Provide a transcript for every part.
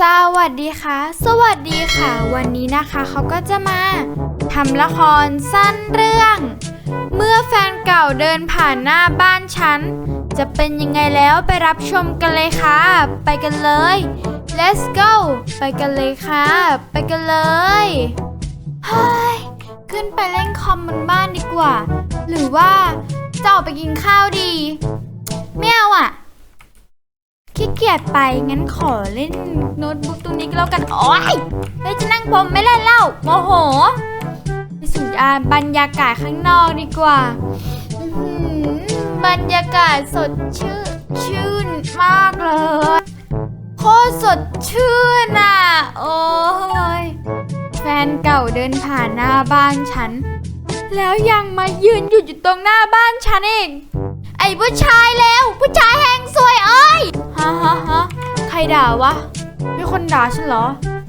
สวัสดีค่ะ สวัสดีค่ะ วันนี้นะคะเขาก็จะมาทำละครสั้นเรื่อง เมื่อแฟนเก่าเดินผ่านหน้าบ้านฉัน จะเป็นยังไงแล้วไปรับชมกันเลยค่ะ ไปกันเลย let's go ไปกันเลยค่ะ ไปกันเลยเฮ้ยขึ้นไปเล่นคอมบนบ้านดีกว่า หรือว่าจะออกไปกินข้าวดีไม่เอาอะ ขี้เกียจไปงั้นขอเล่นโน้ตบุ๊กตรงนี้ก็แล้วกันโอ๊ยเฮ้ยจะนั่งผมไม่เล่นแล้วโมโหไปสูดอาบรรยากาศข้างนอกดีกว่าบรรยากาศสดชื่นชื่นมากเลยโคตรสดชื่นอะโอ้ยแฟนเก่าเดินผ่านหน้าบ้านฉัน แล้วยังมายืนหยุดอยู่ตรงหน้าบ้านฉันเอง ผู้ชายแล้ว ผู้ชายแหงสวยเอ้ยฮะฮะฮะใครด่าวะมีคนด่าฉันเหรอ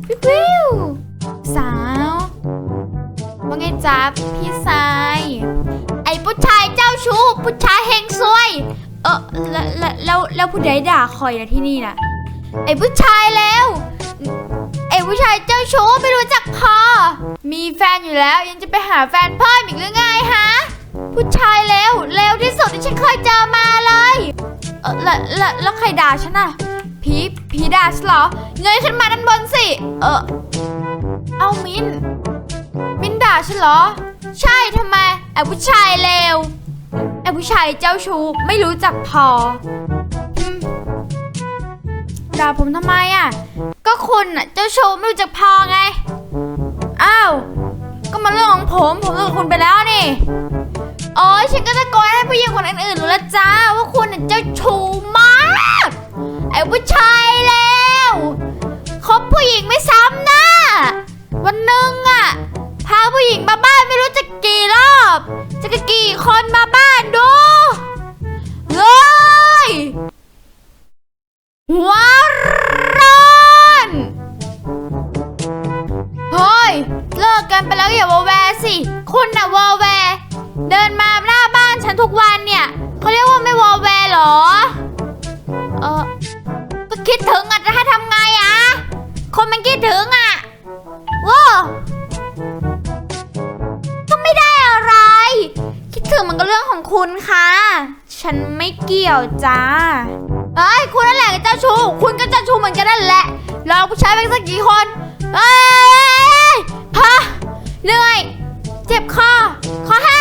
วิววิวสาว ว่าไงจ๊ะพี่สาย ไอ้ผู้ชายเจ้าชู้ผู้ชายแหงสวย เออแล้วแล้วแล้วแล้วผู้ใดด่าคอยนะที่นี่น่ะ ไอ้ผู้ชายแล้วไอ้ผู้ชายเจ้าชู้ไม่รู้จักพอ มีแฟนอยู่แล้วยังจะไปหาแฟนเพิ่มอีกหรือไงฮะ ผู้ชายเลวเลวที่สุดที่ฉันเคยเจอมาเลยเออแล้วแล้วแล้วใครด่าฉันอะผีผีด่าฉันเหรอ เงยขึ้นมาด้านบนสิ เออเอามิน มินด่าฉันเหรอ ใช่ทำไมไอ้ผู้ชายเลวไอ้ผู้ชายเจ้าชู้ไม่รู้จักพอด่าผมทำไมอะ ก็คุณอะเจ้าชู้ไม่รู้จักพอไง อ้าว ก็มาเรื่องของผม ผมเลิกคุณไปแล้วนี่ โอ้ยฉันก็ตะโกนให้ผู้หญิงคนอื่นๆรู้และจ้าว่าคุณน่ะเจ้าชู้มาก ไอ้ผู้ชายแล้วคบผู้หญิงไม่ซ้ำนะวันหนึ่งอะพาผู้หญิงมาบ้านไม่รู้จะกี่รอบ จะกี่คนมาบ้านดูเฮ้ยหัวร้อนเฮ้ยเลิกกันไปแล้วอย่าวอแวร์สิ คุณน่ะวอแวร์ เดินมาหน้าบ้านฉันทุกวันเนี่ยเขาเรียกว่าไม่วอลแวร์เหรอ เออก็คิดถึงอะจะให้ทำไงอะ คนมันคิดถึงอะว้าก็ไม่ได้อะไร คิดถึงมันก็เรื่องของคุณค่ะ ฉันไม่เกี่ยวจ้าเอ้ยคุณนั่นแหละเจ้าชู้คุณก็เจ้าชู้เหมือนกันนั่นแหละลองผู้ชายไปสักกี่คนเอ้ยพอเหนื่อย เจ็บคอคอแห้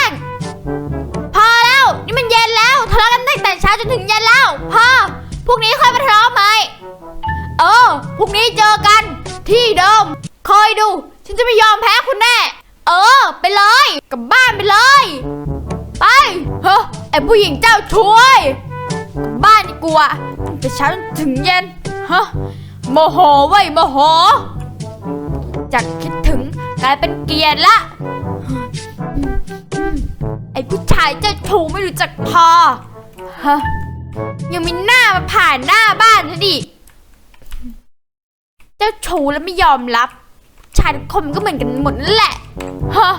พรุ่งนี้ค่อยมาทะเลาะไหมเออพรุ่งนี้เจอกัน ที่เดิมคอยดู ฉันจะไม่ยอมแพ้คุณแน่ เออ ไปเลยกลับบ้านไปเลย ไปเฮ้อไอผู้หญิงเจ้าช่วยกลับบ้านดีกว่าแต่เช้าถึงเย็นฮะโมโหเว้ยโมโห จากคิดถึงกลายเป็นเกลียดละ ไอ้ผู้ชายเจ้าชู้ไม่รู้จักพอฮะยังมีหน้า มาผ่านหน้าบ้านฉันดิ เจ้าชูแล้วไม่ยอมรับชายทุกคนมันก็เหมือนกันหมดนั่นแหละฮะ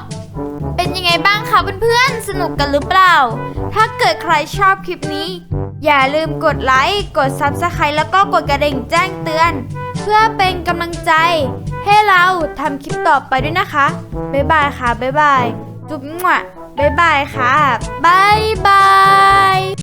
เป็นยังไงบ้างคะเพื่อนๆ สนุกกันหรือเปล่า ถ้าเกิดใครชอบคลิปนี้ อย่าลืมกดไลค์ กด Subscribe แล้วก็กดกระดิ่งแจ้งเตือน เพื่อเป็นกำลังใจ ให้เราทำคลิปต่อไปด้วยนะคะ บ๊ายบายค่ะ บ๊ายบาย จุ๊บมั่วบ๊ายบายค่ะ บ๊ายบาย